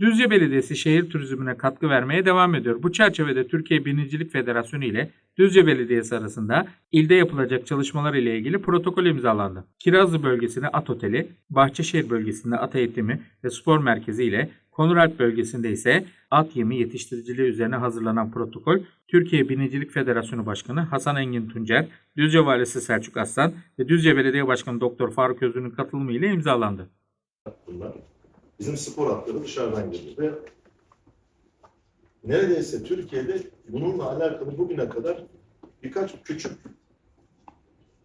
Düzce Belediyesi şehir turizmine katkı vermeye devam ediyor. Bu çerçevede Türkiye Binicilik Federasyonu ile Düzce Belediyesi arasında ilde yapılacak çalışmalar ile ilgili protokol imzalandı. Kirazlı bölgesinde At Oteli, Bahçeşehir bölgesinde At Eğitimi ve Spor Merkezi ile Konuralp bölgesinde ise at yemi yetiştiriciliği üzerine hazırlanan protokol Türkiye Binicilik Federasyonu Başkanı Hasan Engin Tuncer, Düzce Valisi Selçuk Aslan ve Düzce Belediye Başkanı Doktor Faruk Özün'ün katılımı ile imzalandı. bunlar. Bizim spor atları dışarıdan geliyor ve neredeyse Türkiye'de bununla alakalı bugüne kadar birkaç küçük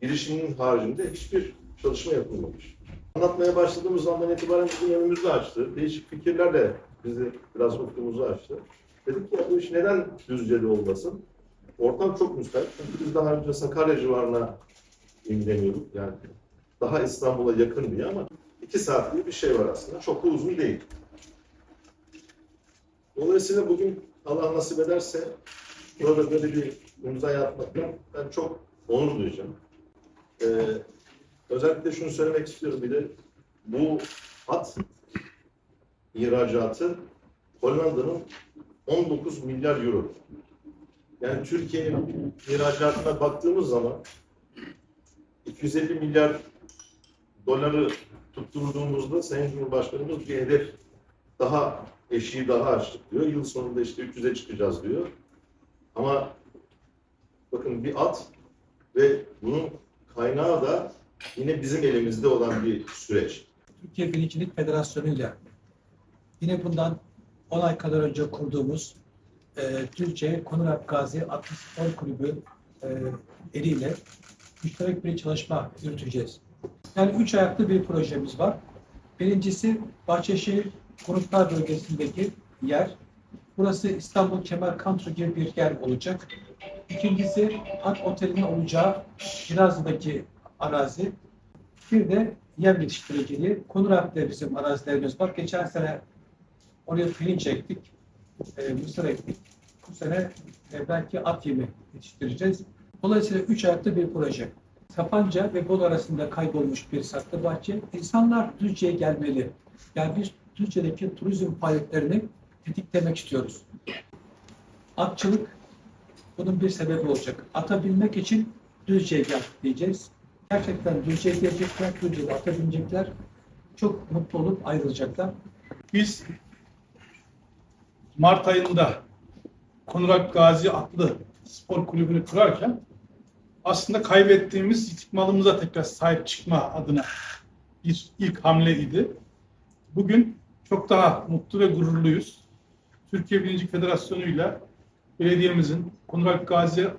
girişimin haricinde hiçbir çalışma yapılmamış. Anlatmaya başladığımız zamandan itibaren bizim önümüzü açtı. Değişik fikirlerle bizi biraz ufkumuzu açtı. Dedik ki bu iş neden Düzce'de olmasın? Ortam çok müsait. Çünkü biz daha önce Sakarya civarına imreniyorduk. Yani daha İstanbul'a yakın diye ama iki saatlik bir şey var aslında. Çok da uzun değil. Dolayısıyla bugün Allah nasip ederse burada böyle bir imza atmaktan ben çok onur duyacağım. Ee, özellikle şunu söylemek istiyorum bir de bu at ihracatı Hollanda'nın 19 milyar euro. Yani Türkiye'nin ihracatına baktığımız zaman 250 milyar doları tutturduğumuzda Sayın Cumhurbaşkanımız bir hedef daha eşiği daha açtık diyor. Yıl sonunda işte 300'e çıkacağız diyor. Ama bakın bir at ve bunun kaynağı da yine bizim elimizde olan bir süreç. Türkiye Binicilik Federasyonu ile yine bundan 10 ay kadar önce kurduğumuz e, Türkçe Konurap Gazi Atlı Spor Kulübü e, eliyle müşterek bir çalışma yürüteceğiz. Yani üç ayaklı bir projemiz var. Birincisi Bahçeşehir Konuklar Bölgesi'ndeki yer. Burası İstanbul Kemer Country gibi bir yer olacak. İkincisi At Oteli'nin olacağı Şirazlı'daki arazi. Bir de yem yetiştiriciliği. Konurap'ta bizim arazilerimiz var. Geçen sene oraya pirinç ektik, e, mısır ektik. Bu sene e, belki at yemi yetiştireceğiz. Dolayısıyla üç ayaklı bir proje. Sapanca ve Bolu arasında kaybolmuş bir saklı bahçe. İnsanlar Düzce'ye gelmeli. Yani biz Düzce'deki turizm faaliyetlerini tetiklemek istiyoruz. Atçılık bunun bir sebebi olacak. Ata binmek için Düzce'ye gel diyeceğiz. Gerçekten Düzce'ye gelecekler, Düzce'de ata binecekler. Çok mutlu olup ayrılacaklar. Biz Mart ayında Konurak Gazi adlı spor kulübünü kurarken aslında kaybettiğimiz yitik malımıza tekrar sahip çıkma adına bir ilk hamleydi. Bugün çok daha mutlu ve gururluyuz. Türkiye Birinci Federasyonu ile belediyemizin Konurak Gazi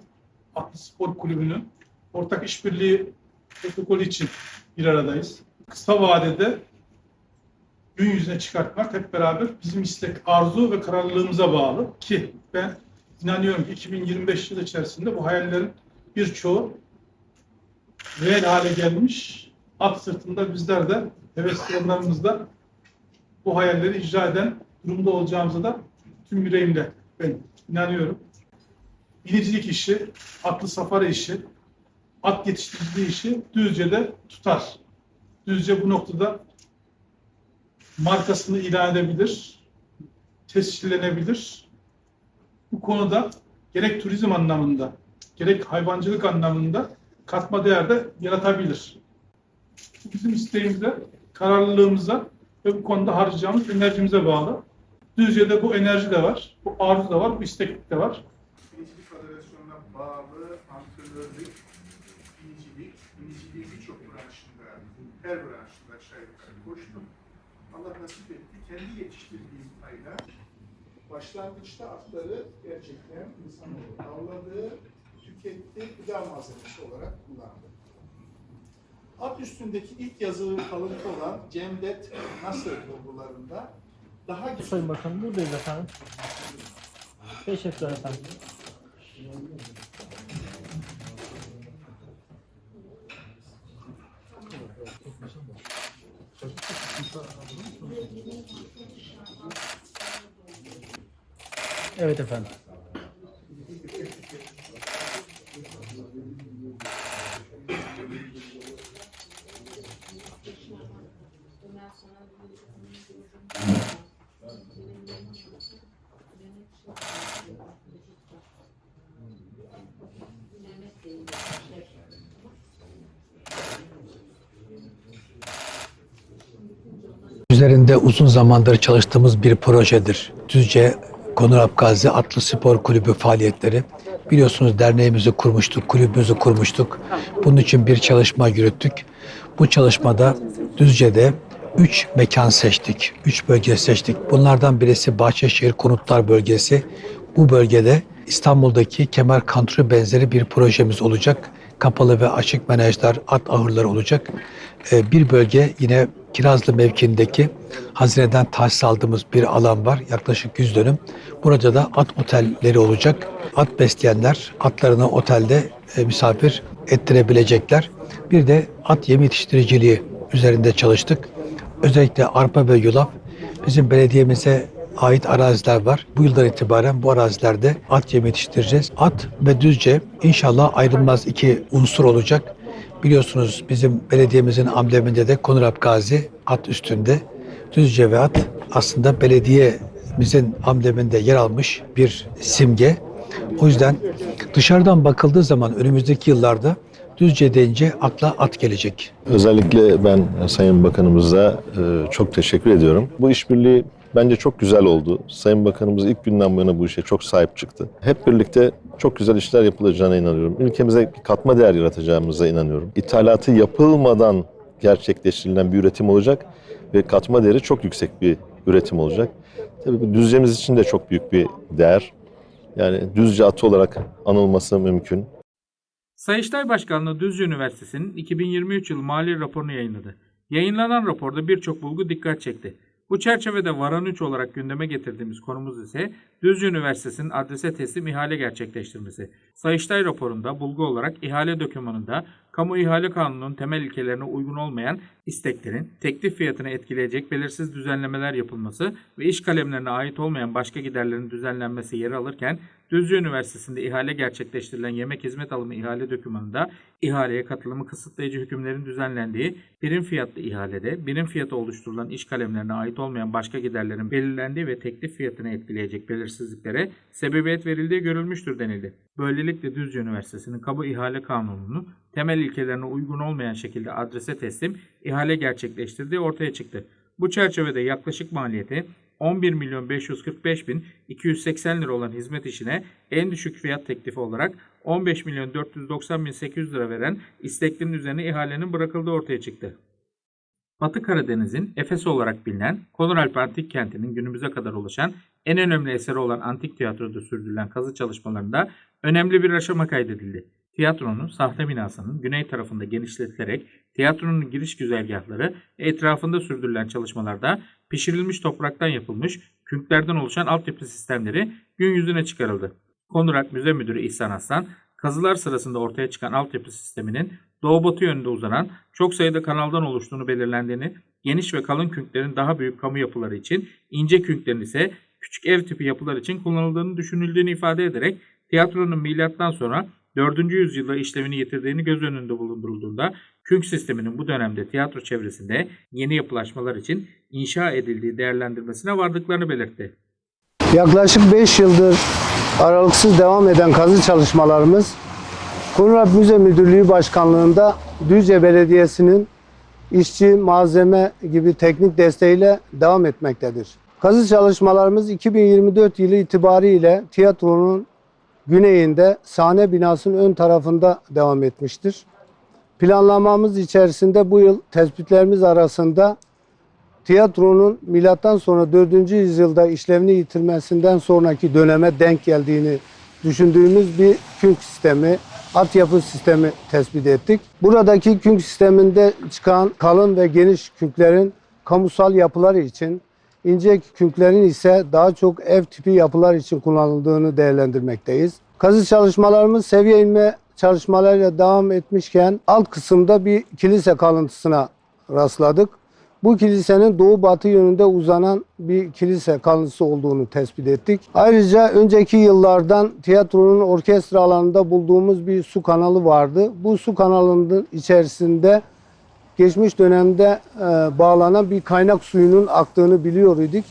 Atlı Spor Kulübü'nün ortak işbirliği protokolü için bir aradayız. Kısa vadede gün yüzüne çıkartmak hep beraber bizim istek, arzu ve kararlılığımıza bağlı ki ben inanıyorum ki 2025 yıl içerisinde bu hayallerin birçoğu reel hale gelmiş. At sırtında bizler de heveslerimizde bu hayalleri icra eden durumda olacağımıza da tüm yüreğimle ben inanıyorum. Binicilik işi, atlı safari işi, at yetiştiriciliği işi Düzce'de tutar. Düzce bu noktada markasını ilan edebilir, tescillenebilir. Bu konuda gerek turizm anlamında, gerek hayvancılık anlamında katma değer de yaratabilir. Bizim isteğimize, kararlılığımıza ve bu konuda harcayacağımız enerjimize bağlı. Düzce'de bu enerji de var, bu arzu da var, bu isteklik de var. Binicilik Federasyonu'na bağlı antrenörlük, binicilik, biniciliğin birçok branşında, her branşında aşağı yukarı koştum. Allah nasip etti. Kendi yetiştirdiğim payla başlangıçta atları gerçekten insanoğlu avladığı, tükettiği gıda malzemesi olarak kullandı. At üstündeki ilk yazılı kalıntı olan Cemdet Nasır bulgularında daha Sayın Bakanım buradayız efendim. Teşekkürler efendim. Evet efendim. Üzerinde uzun zamandır çalıştığımız bir projedir. Düzce Konur Abgazi Atlı Spor Kulübü faaliyetleri. Biliyorsunuz derneğimizi kurmuştuk, kulübümüzü kurmuştuk. Bunun için bir çalışma yürüttük. Bu çalışmada Düzce'de 3 mekan seçtik, 3 bölge seçtik. Bunlardan birisi Bahçeşehir Konutlar Bölgesi. Bu bölgede İstanbul'daki kemer kantri benzeri bir projemiz olacak. Kapalı ve açık menajlar, at ahırları olacak. Ee, Bir bölge yine Kirazlı mevkiindeki hazineden tahsis aldığımız bir alan var. Yaklaşık 100 dönüm. Burada da at otelleri olacak. At besleyenler atlarını otelde e, misafir ettirebilecekler. Bir de at yemi yetiştiriciliği üzerinde çalıştık. Özellikle arpa ve yulaf bizim belediyemize ait araziler var. Bu yıldan itibaren bu arazilerde at yemi yetiştireceğiz. At ve düzce inşallah ayrılmaz iki unsur olacak. Biliyorsunuz bizim belediyemizin ambleminde de Konurap Gazi at üstünde. Düzce ve at aslında belediyemizin ambleminde yer almış bir simge. O yüzden dışarıdan bakıldığı zaman önümüzdeki yıllarda Düzce deyince akla at gelecek. Özellikle ben Sayın Bakanımıza e, çok teşekkür ediyorum. Bu işbirliği bence çok güzel oldu. Sayın Bakanımız ilk günden bu yana bu işe çok sahip çıktı. Hep birlikte çok güzel işler yapılacağına inanıyorum. Ülkemize katma değer yaratacağımıza inanıyorum. İthalatı yapılmadan gerçekleştirilen bir üretim olacak ve katma değeri çok yüksek bir üretim olacak. Tabii bu Düzce'miz için de çok büyük bir değer. Yani Düzce atı olarak anılması mümkün. Sayıştay Başkanlığı Düzce Üniversitesi'nin 2023 yılı mali raporunu yayınladı. Yayınlanan raporda birçok bulgu dikkat çekti. Bu çerçevede Varan 3 olarak gündeme getirdiğimiz konumuz ise Düzce Üniversitesi'nin adrese teslim ihale gerçekleştirmesi. Sayıştay raporunda bulgu olarak ihale dokümanında kamu ihale kanununun temel ilkelerine uygun olmayan isteklerin teklif fiyatını etkileyecek belirsiz düzenlemeler yapılması ve iş kalemlerine ait olmayan başka giderlerin düzenlenmesi yer alırken Düzce Üniversitesi'nde ihale gerçekleştirilen yemek hizmet alımı ihale dokümanında ihaleye katılımı kısıtlayıcı hükümlerin düzenlendiği birim fiyatlı ihalede birim fiyatı oluşturulan iş kalemlerine ait olmayan başka giderlerin belirlendiği ve teklif fiyatını etkileyecek belirsizliklere sebebiyet verildiği görülmüştür denildi. Böylelikle Düzce Üniversitesi'nin kamu ihale kanununu temel ilkelerine uygun olmayan şekilde adrese teslim ihale gerçekleştirdiği ortaya çıktı. Bu çerçevede yaklaşık maliyeti 11 milyon 545 bin 280 lira olan hizmet işine en düşük fiyat teklifi olarak 15 milyon 490 bin 800 lira veren isteklinin üzerine ihalenin bırakıldığı ortaya çıktı. Batı Karadeniz'in Efes olarak bilinen Konuralp Antik Kenti'nin günümüze kadar ulaşan en önemli eseri olan antik tiyatroda sürdürülen kazı çalışmalarında önemli bir aşama kaydedildi. Tiyatronun sahte binasının güney tarafında genişletilerek tiyatronun giriş güzergahları etrafında sürdürülen çalışmalarda pişirilmiş topraktan yapılmış künklerden oluşan altyapı sistemleri gün yüzüne çıkarıldı. Konurak Müze Müdürü İhsan Aslan, kazılar sırasında ortaya çıkan altyapı sisteminin doğu batı yönünde uzanan çok sayıda kanaldan oluştuğunu belirlendiğini, geniş ve kalın künklerin daha büyük kamu yapıları için, ince künklerin ise küçük ev tipi yapılar için kullanıldığını düşünüldüğünü ifade ederek tiyatronun milattan sonra 4. yüzyılda işlevini yitirdiğini göz önünde bulundurulduğunda künk sisteminin bu dönemde tiyatro çevresinde yeni yapılaşmalar için inşa edildiği değerlendirmesine vardıklarını belirtti. Yaklaşık 5 yıldır aralıksız devam eden kazı çalışmalarımız Konrad Müze Müdürlüğü Başkanlığı'nda Düzce Belediyesi'nin işçi, malzeme gibi teknik desteğiyle devam etmektedir. Kazı çalışmalarımız 2024 yılı itibariyle tiyatronun güneyinde sahne binasının ön tarafında devam etmiştir. Planlamamız içerisinde bu yıl tespitlerimiz arasında tiyatronun milattan sonra 4. yüzyılda işlevini yitirmesinden sonraki döneme denk geldiğini düşündüğümüz bir künk sistemi, altyapı sistemi tespit ettik. Buradaki künk sisteminde çıkan kalın ve geniş künklerin kamusal yapılar için, ince künklerin ise daha çok ev tipi yapılar için kullanıldığını değerlendirmekteyiz. Kazı çalışmalarımız seviye inme çalışmalarıyla devam etmişken alt kısımda bir kilise kalıntısına rastladık. Bu kilisenin doğu batı yönünde uzanan bir kilise kalıntısı olduğunu tespit ettik. Ayrıca önceki yıllardan tiyatronun orkestra alanında bulduğumuz bir su kanalı vardı. Bu su kanalının içerisinde geçmiş dönemde e, bağlanan bir kaynak suyunun aktığını biliyor idik.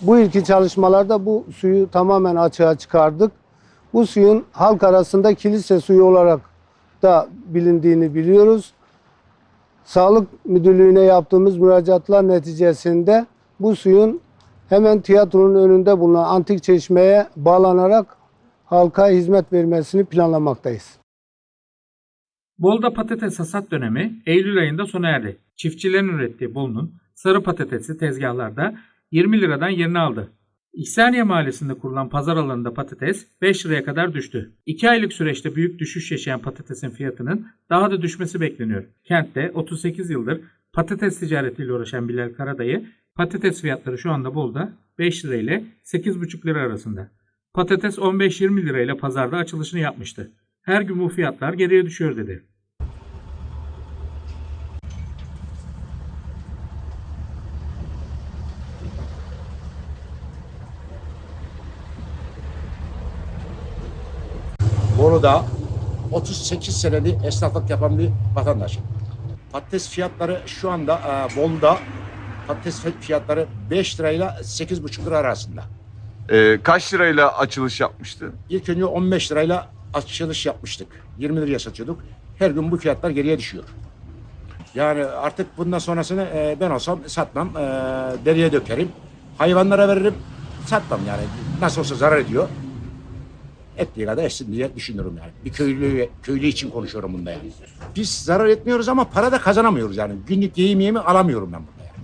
Bu ilki çalışmalarda bu suyu tamamen açığa çıkardık. Bu suyun halk arasında kilise suyu olarak da bilindiğini biliyoruz. Sağlık Müdürlüğü'ne yaptığımız müracaatlar neticesinde bu suyun hemen tiyatronun önünde bulunan antik çeşmeye bağlanarak halka hizmet vermesini planlamaktayız. Bolu'da patates hasat dönemi Eylül ayında sona erdi. Çiftçilerin ürettiği Bolu'nun sarı patatesi tezgahlarda 20 liradan yerini aldı. İhsaniye Mahallesi'nde kurulan pazar alanında patates 5 liraya kadar düştü. 2 aylık süreçte büyük düşüş yaşayan patatesin fiyatının daha da düşmesi bekleniyor. Kentte 38 yıldır patates ticaretiyle uğraşan Bilal Karadayı, patates fiyatları şu anda Bolu'da 5 lira ile 8,5 lira arasında. Patates 15-20 lirayla pazarda açılışını yapmıştı. Her gün bu fiyatlar geriye düşüyor dedi. Bolu'da 38 senedir esnaflık yapan bir vatandaşım. Patates fiyatları şu anda e, Bolu'da patates fiyatları 5 lirayla 8,5 lira arasında. Ee, kaç lirayla açılış yapmıştı? İlk önce 15 lirayla açılış yapmıştık. 20 liraya satıyorduk. Her gün bu fiyatlar geriye düşüyor. Yani artık bundan sonrasını e, ben olsam satmam. E, deriye dökerim. Hayvanlara veririm. Satmam yani. Nasıl olsa zarar ediyor. Ettiği kadar etsin diye düşünürüm yani. Bir köylü, köylü için konuşuyorum bunda yani. Biz zarar etmiyoruz ama para da kazanamıyoruz yani. Günlük yemi alamıyorum ben burada yani.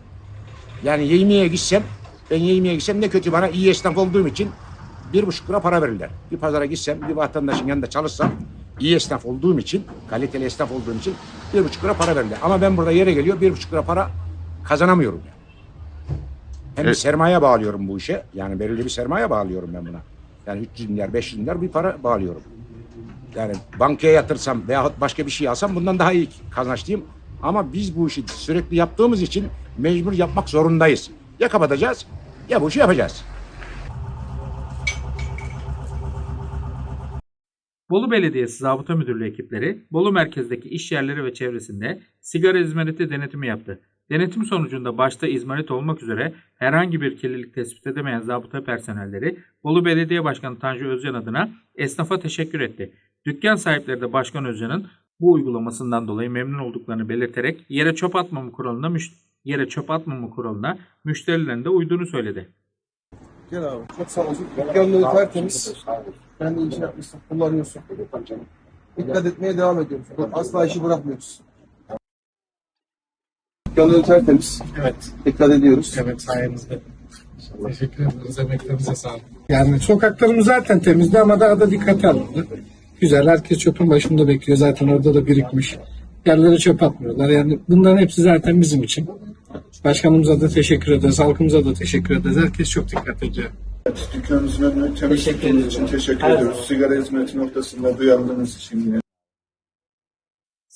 Yani yemeğe gitsem, ben yemeğe gitsem ne kötü bana iyi esnaf olduğum için bir buçuk lira para verirler. Bir pazara gitsem, bir vatandaşın yanında çalışsam, iyi esnaf olduğum için, kaliteli esnaf olduğum için bir buçuk lira para verirler. Ama ben burada yere geliyor bir buçuk lira para kazanamıyorum yani. Hem bir Evet. sermaye bağlıyorum bu işe. Yani belirli bir sermaye bağlıyorum ben buna. Yani 300 milyar, 500 milyar bir para bağlıyorum. Yani bankaya yatırsam veyahut başka bir şey alsam bundan daha iyi kazançlıyım. Ama biz bu işi sürekli yaptığımız için mecbur yapmak zorundayız. Ya kapatacağız ya bu işi yapacağız. Bolu Belediyesi Zabıta Müdürlüğü ekipleri Bolu merkezdeki iş yerleri ve çevresinde sigara izmariti denetimi yaptı. Denetim sonucunda başta izmarit olmak üzere herhangi bir kirlilik tespit edemeyen zabıta personelleri Bolu Belediye Başkanı Tanju Özcan adına esnafa teşekkür etti. Dükkan sahipleri de Başkan Özcan'ın bu uygulamasından dolayı memnun olduklarını belirterek yere çöp atmama kuralına yere çöp atmama kuralına müşterilerin de uyduğunu söyledi. Gel abi. Çok sağ olsun. Gönlünü tertemiz. Kendi işini yapmışsın, kullanıyorsun. Dikkat etmeye devam ediyoruz. Asla işi bırakmıyoruz. Gönlünü tertemiz. Evet, Dikkat ediyoruz. evet sayenizde. Teşekkür ederiz. Emeklerinize sağlık. Yani sokaklarımız zaten temizdi ama daha da dikkate alındı. Güzel. Herkes çöpün başında bekliyor. Zaten orada da birikmiş. Yerlere çöp atmıyorlar. Yani bunların hepsi zaten bizim için. Başkanımıza da teşekkür ederiz. Halkımıza da teşekkür ederiz. Herkes çok dikkat ediyor. Dükkanımızın önünü temiz tuttuğunuz için teşekkür ediyoruz. Sigara hizmeti noktasında duyarlılığınız için yine.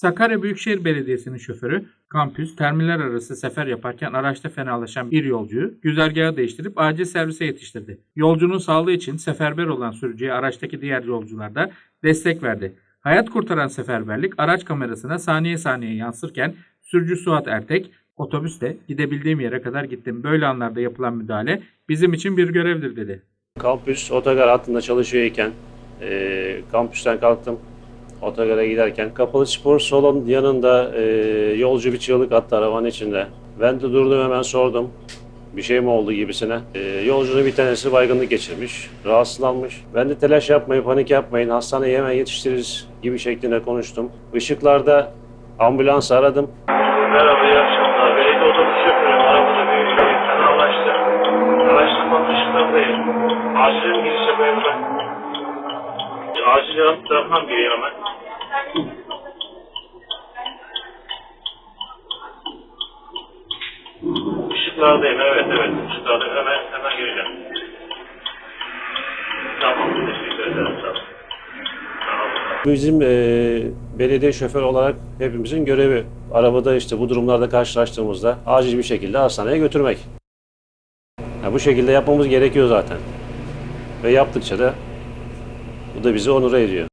Sakarya Büyükşehir Belediyesi'nin şoförü kampüs terminal arası sefer yaparken araçta fenalaşan bir yolcuyu güzergahı değiştirip acil servise yetiştirdi. Yolcunun sağlığı için seferber olan sürücüye araçtaki diğer yolcular da destek verdi. Hayat kurtaran seferberlik araç kamerasına saniye saniye yansırken sürücü Suat Ertek otobüste gidebildiğim yere kadar gittim. Böyle anlarda yapılan müdahale bizim için bir görevdir dedi. Kampüs otogar hattında çalışıyor iken e, kampüsten kalktım. Otogara giderken kapalı spor salon yanında e, yolcu bir çığlık attı arabanın içinde. Ben de durdum hemen sordum. Bir şey mi oldu gibisine. E, yolcunun bir tanesi baygınlık geçirmiş, rahatsızlanmış. Ben de telaş yapmayın, panik yapmayın, hastaneye hemen yetiştiririz gibi şeklinde konuştum. Işıklarda ambulans aradım. Merhaba, iyi akşamlar. Belediye otobüs şoförüyüm. Arabada bir fenalaştı. Araştırmanın ışıklarındayım. Acilin giriş yapayım ben. Acil yanıt tarafından gireyim hemen. Işıklardayım, evet evet. Işıklardayım. Hemen, hemen gireceğim. Tamam, teşekkür ederim. Sağ olun. Bizim e, belediye şoförü olarak hepimizin görevi arabada işte bu durumlarda karşılaştığımızda acil bir şekilde hastaneye götürmek. Ya bu şekilde yapmamız gerekiyor zaten. Ve yaptıkça da bu da bizi onur ediyor.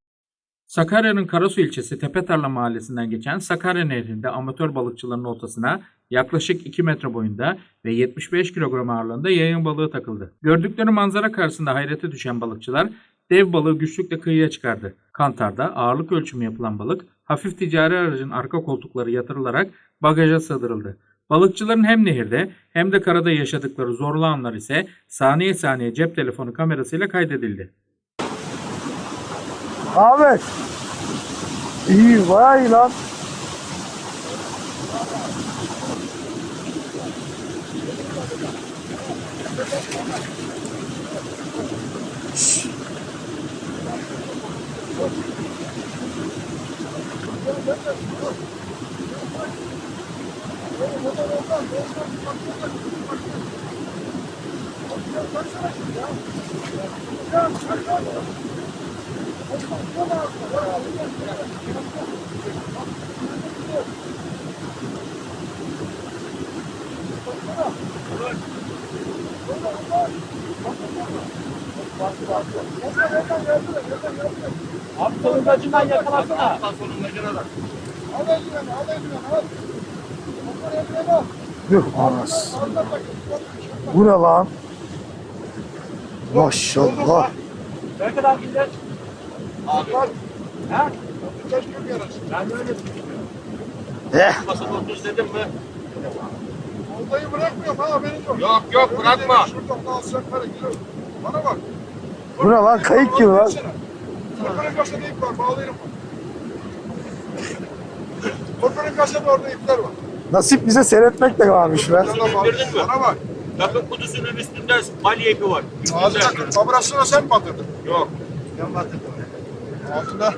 Sakarya'nın Karasu ilçesi Tepetarla mahallesinden geçen Sakarya Nehri'nde amatör balıkçıların oltasına yaklaşık 2 metre boyunda ve 75 kilogram ağırlığında yayın balığı takıldı. Gördükleri manzara karşısında hayrete düşen balıkçılar dev balığı güçlükle kıyıya çıkardı. Kantarda ağırlık ölçümü yapılan balık hafif ticari aracın arka koltukları yatırılarak bagaja sığdırıldı. Balıkçıların hem nehirde hem de karada yaşadıkları zorlu anlar ise saniye saniye cep telefonu kamerasıyla kaydedildi. Ahmet. İyi vay lan. Abi sonuncacından yakalasana. Yuh anas. Bu ne lan? Maşallah. Ne kadar gidecek? Abi. Ha? Ben de öyle Eh. Basın 30 dedim mi? Olayı bırakmıyorum ha haberin yok. Yok yok bırakma. Şuradan alacakları gidiyor. Bana bak. Bu ne lan? Kayık gibi lan. Korkunun kasada ip var bağlayırım. Korkunun kasada orada ipler var. Nasip bize seyretmek de varmış be. Bana bak. Bana bak. Takım kutusunun üstünde balya ipi var. Ağzına kamerasına sen mi batırdın? Yok. Ben batırdım. Altında.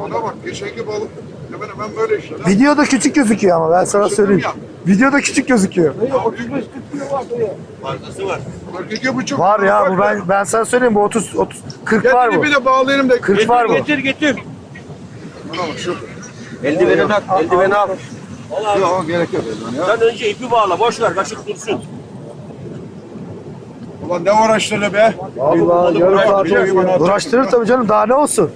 Bana bak geçenki balık. Hemen hemen böyle işte. lan. Videoda küçük gözüküyor ama ben sana söyleyeyim. Videoda küçük gözüküyor. Fazlası var. 42 buçuk. Var ya bu ben ben sana söyleyeyim bu 30 30 40 var Gel bu. bir de bağlayalım da. 40 var bu. Getir getir. Bana bak şu. Eldiveni tak, eldiveni al. Yok gerek yok. Ya. Sen önce ipi bağla, boş ver, kaşık dursun. Ulan ne uğraştığını be. Allah yarım saat olsun. Uğraştırır tabii canım daha ne olsun.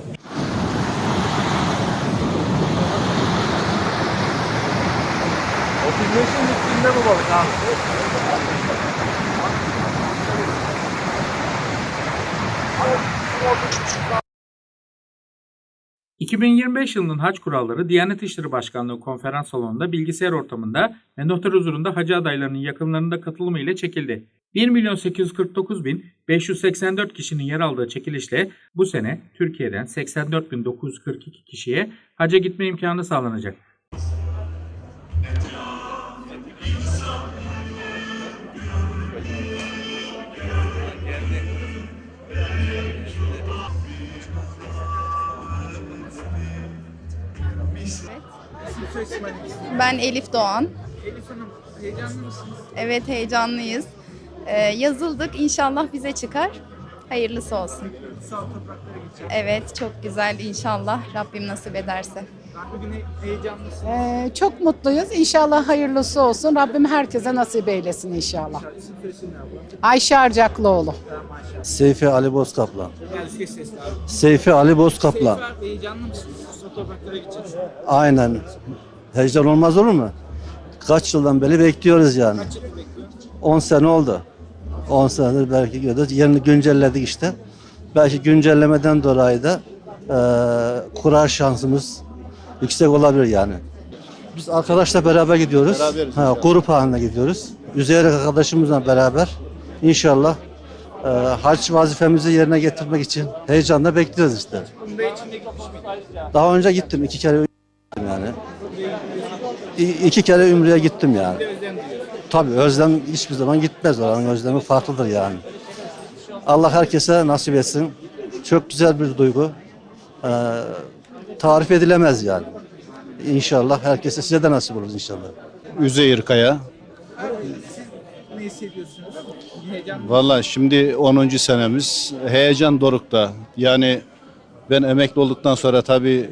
üstünde bu balık abi. 2025 yılının hac kuralları Diyanet İşleri Başkanlığı konferans salonunda bilgisayar ortamında ve noter huzurunda hacı adaylarının yakınlarında katılımı ile çekildi. 1 milyon 849 bin 584 kişinin yer aldığı çekilişle bu sene Türkiye'den 84 bin 942 kişiye haca gitme imkanı sağlanacak. Ben Elif Doğan. Elif Hanım, heyecanlı mısınız? Evet, heyecanlıyız. Ee, yazıldık, inşallah bize çıkar. Hayırlısı olsun. Evet, çok güzel inşallah. Rabbim nasip ederse. Ee, çok mutluyuz. İnşallah hayırlısı olsun. Rabbim herkese nasip eylesin inşallah. Ayşe Arcaklıoğlu. Seyfi Ali Bozkaplan. Seyfi Ali Bozkaplan. Heyecanlı mısınız? Fotoğraflara gideceğiz. Aynen. Heyecan olmaz olur mu? Kaç yıldan beri bekliyoruz yani. 10 sene oldu. 10 senedir belki gidiyoruz. Yerini güncelledik işte. Belki güncellemeden dolayı da eee kurar şansımız yüksek olabilir yani. Biz arkadaşla beraber gidiyoruz. Beraberiz Ha, inşallah. grup halinde gidiyoruz. Üzeyir arkadaşımızla beraber inşallah eee hac vazifemizi yerine getirmek için heyecanla bekliyoruz işte. Daha önce gittim iki kere yani. İ- iki kere Ümre'ye gittim yani. Tabii özlem hiçbir zaman gitmez oranın özlemi farklıdır yani. Allah herkese nasip etsin. Çok güzel bir duygu. Ee, tarif edilemez yani. İnşallah herkese size de nasip olur inşallah. Üzeyir Kaya. Ne hissediyorsunuz? Heyecan Valla şimdi 10. senemiz. Heyecan dorukta. Yani ben emekli olduktan sonra tabii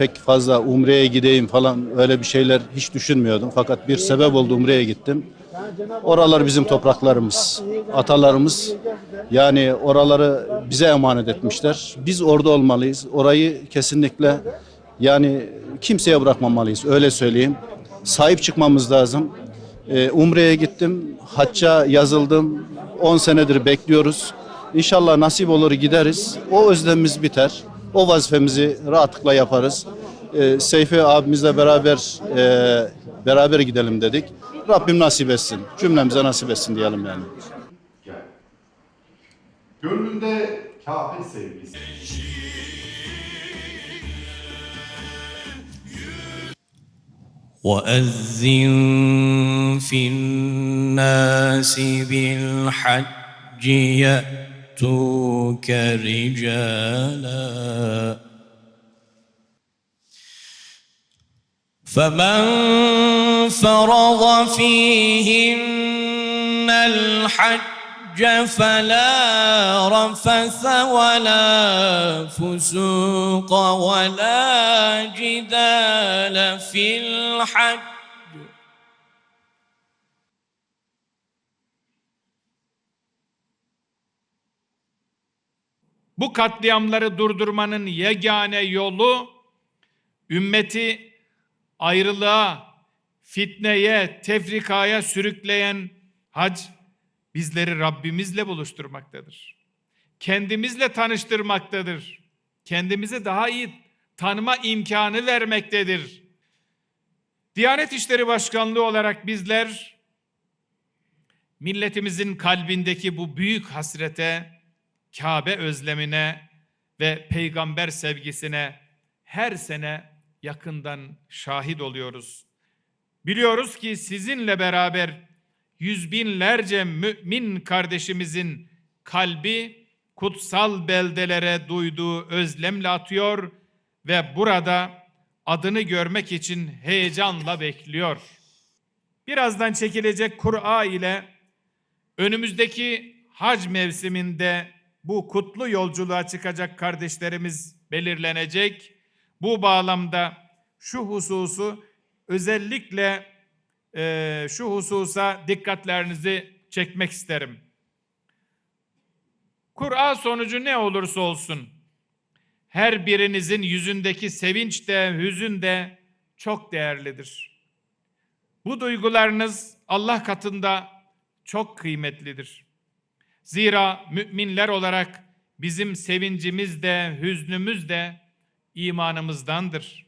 pek fazla Umre'ye gideyim falan öyle bir şeyler hiç düşünmüyordum. Fakat bir sebep oldu Umre'ye gittim. Oralar bizim topraklarımız, atalarımız. Yani oraları bize emanet etmişler. Biz orada olmalıyız. Orayı kesinlikle yani kimseye bırakmamalıyız. Öyle söyleyeyim. Sahip çıkmamız lazım. Ee, Umre'ye gittim. Hacca yazıldım. 10 senedir bekliyoruz. İnşallah nasip olur gideriz. O özlemimiz biter. O vazifemizi rahatlıkla yaparız. Ee, Seyfi abimizle beraber e, Beraber gidelim dedik. Rabbim nasip etsin. Cümlemize nasip etsin diyelim yani. Gönlünde Kabe sevgisi. وأذن في الناس بالحج يأتوك رجالا. فمن فرض فيهن الحج فلا رفث ولا فسوق ولا جدال في الحج. Bu katliamları durdurmanın yegane yolu ümmeti ayrılığa, fitneye, tefrikaya sürükleyen hac bizleri Rabbimizle buluşturmaktadır. Kendimizle tanıştırmaktadır. Kendimizi daha iyi tanıma imkanı vermektedir. Diyanet İşleri Başkanlığı olarak bizler milletimizin kalbindeki bu büyük hasrete, Kabe özlemine ve peygamber sevgisine her sene yakından şahit oluyoruz. Biliyoruz ki sizinle beraber yüz binlerce mümin kardeşimizin kalbi kutsal beldelere duyduğu özlemle atıyor ve burada adını görmek için heyecanla bekliyor. Birazdan çekilecek Kur'a ile önümüzdeki hac mevsiminde bu kutlu yolculuğa çıkacak kardeşlerimiz belirlenecek. Bu bağlamda şu hususu özellikle e, şu hususa dikkatlerinizi çekmek isterim. Kur'a sonucu ne olursa olsun her birinizin yüzündeki sevinç de hüzün de çok değerlidir. Bu duygularınız Allah katında çok kıymetlidir. Zira müminler olarak bizim sevincimiz de hüznümüz de imanımızdandır.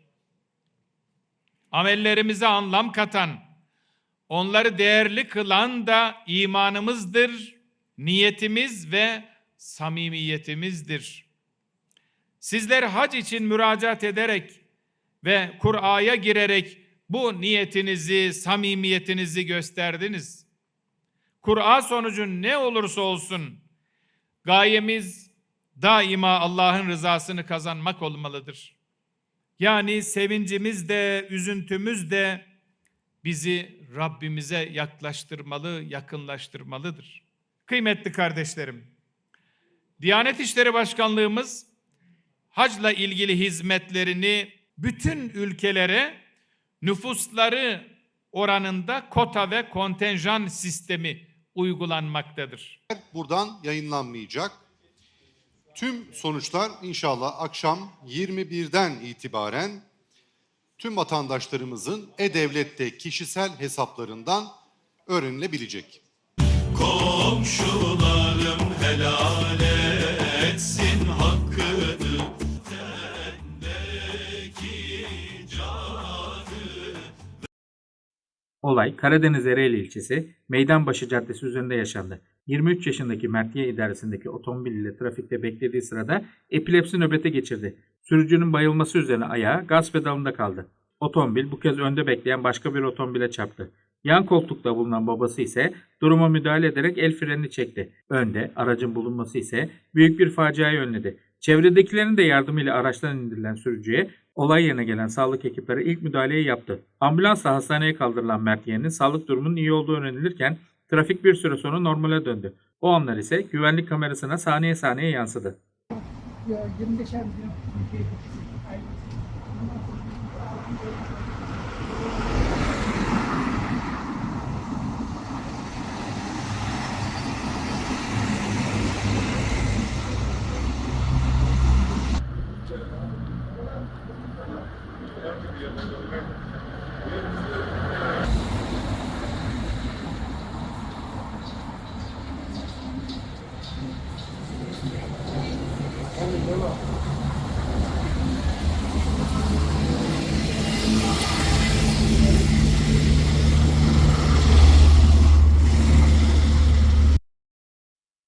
Amellerimize anlam katan, onları değerli kılan da imanımızdır, niyetimiz ve samimiyetimizdir. Sizler hac için müracaat ederek ve Kur'a'ya girerek bu niyetinizi, samimiyetinizi gösterdiniz. Kur'a sonucu ne olursa olsun gayemiz daima Allah'ın rızasını kazanmak olmalıdır. Yani sevincimiz de, üzüntümüz de bizi Rabbimize yaklaştırmalı, yakınlaştırmalıdır. Kıymetli kardeşlerim, Diyanet İşleri Başkanlığımız hacla ilgili hizmetlerini bütün ülkelere nüfusları oranında kota ve kontenjan sistemi uygulanmaktadır. Buradan yayınlanmayacak. Tüm sonuçlar inşallah akşam 21'den itibaren tüm vatandaşlarımızın e-devlette kişisel hesaplarından öğrenilebilecek. Komşularım helal Olay Karadeniz Ereğli ilçesi Meydanbaşı Caddesi üzerinde yaşandı. 23 yaşındaki Mertiye idaresindeki otomobil ile trafikte beklediği sırada epilepsi nöbete geçirdi. Sürücünün bayılması üzerine ayağı gaz pedalında kaldı. Otomobil bu kez önde bekleyen başka bir otomobile çarptı. Yan koltukta bulunan babası ise duruma müdahale ederek el frenini çekti. Önde aracın bulunması ise büyük bir faciayı önledi. Çevredekilerin de yardımıyla araçtan indirilen sürücüye olay yerine gelen sağlık ekipleri ilk müdahaleyi yaptı. Ambulansla hastaneye kaldırılan Mert Yeğen'in sağlık durumunun iyi olduğu öğrenilirken trafik bir süre sonra normale döndü. O anlar ise güvenlik kamerasına saniye saniye yansıdı.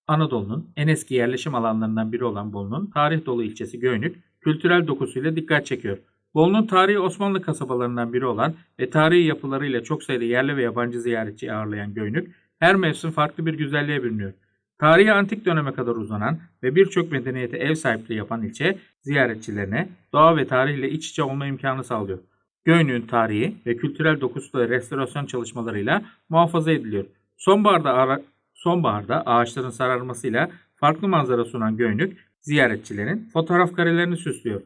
Anadolu'nun en eski yerleşim alanlarından biri olan Bolu'nun tarih dolu ilçesi Göynük, kültürel dokusuyla dikkat çekiyor. Bolu'nun tarihi Osmanlı kasabalarından biri olan ve tarihi yapılarıyla çok sayıda yerli ve yabancı ziyaretçi ağırlayan Göynük, her mevsim farklı bir güzelliğe bürünüyor. Tarihi antik döneme kadar uzanan ve birçok medeniyete ev sahipliği yapan ilçe, ziyaretçilerine doğa ve tarihle iç içe olma imkanı sağlıyor. Göynük'ün tarihi ve kültürel dokusu da restorasyon çalışmalarıyla muhafaza ediliyor. Sonbaharda, sonbaharda ağaçların sararmasıyla farklı manzara sunan Göynük, ziyaretçilerin fotoğraf karelerini süslüyor.